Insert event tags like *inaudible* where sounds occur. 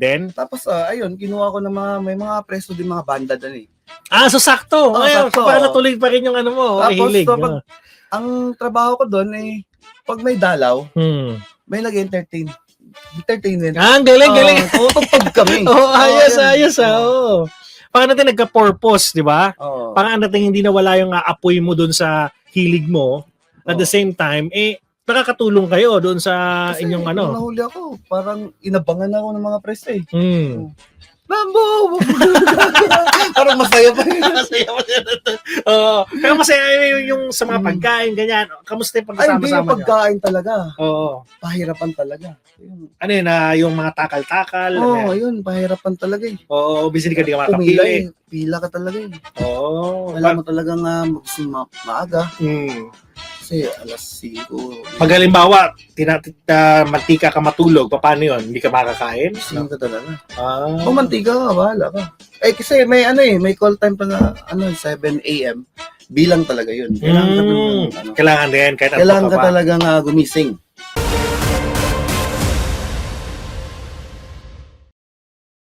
din? Tapos, ah, ayun, kinuha ko ng mga, may mga preso din mga banda doon eh. Ah, so sakto. Oo, Ayun, sakto. so para natuloy pa rin yung ano mo, Tapos, hilig. kapag- Ang trabaho ko doon eh, pag may dalaw, Hmm. may nag-entertain. Entertainment. Ah, ang galing, galing. *laughs* Oo, tutugtog kami. Oh, ayos, Oo, yun. ayos, ah. Oo. Parang natin nagka-purpose, di ba? Oo. Parang natin hindi nawala yung ah, apoy mo doon sa hilig mo. At the Oo. same time, eh, nakakatulong kayo doon sa Kasi inyong ano. nahuli ako, parang inabangan ako ng mga press eh. Hmm. Mambo! *laughs* parang masaya pa yun. *laughs* Masaya siya doon. Oo. Pero masaya yung, yung sa mga Mm. pagkain, ganyan. Kamusta yung Ay, hindi pagkasama-sama pagkain talaga. Oo. Pahirapan talaga. Yun. Ano yun, ah, yung mga takal-takal. Oo, oh, yun, pahirapan talaga eh. Oo, busy ka, di ka Pumila makapili. eh. Pila ka talaga eh. Oo. Kailangan mo talagang uh, magising ma- maaga. Hmm. Kasi alas 5. Pag halimbawa, tinatita, mantika ka matulog, paano yun? Hindi ka makakain? Gising ka talaga. Ah. Kung mantika ka, bahala ka. Eh, kasi may ano eh, may call time pa na ano, 7 a.m. Bilang talaga yun. Kailangan ka Mm, talagang, ano, kailangan din, kahit kailangan antok ka pa. talagang uh, gumising.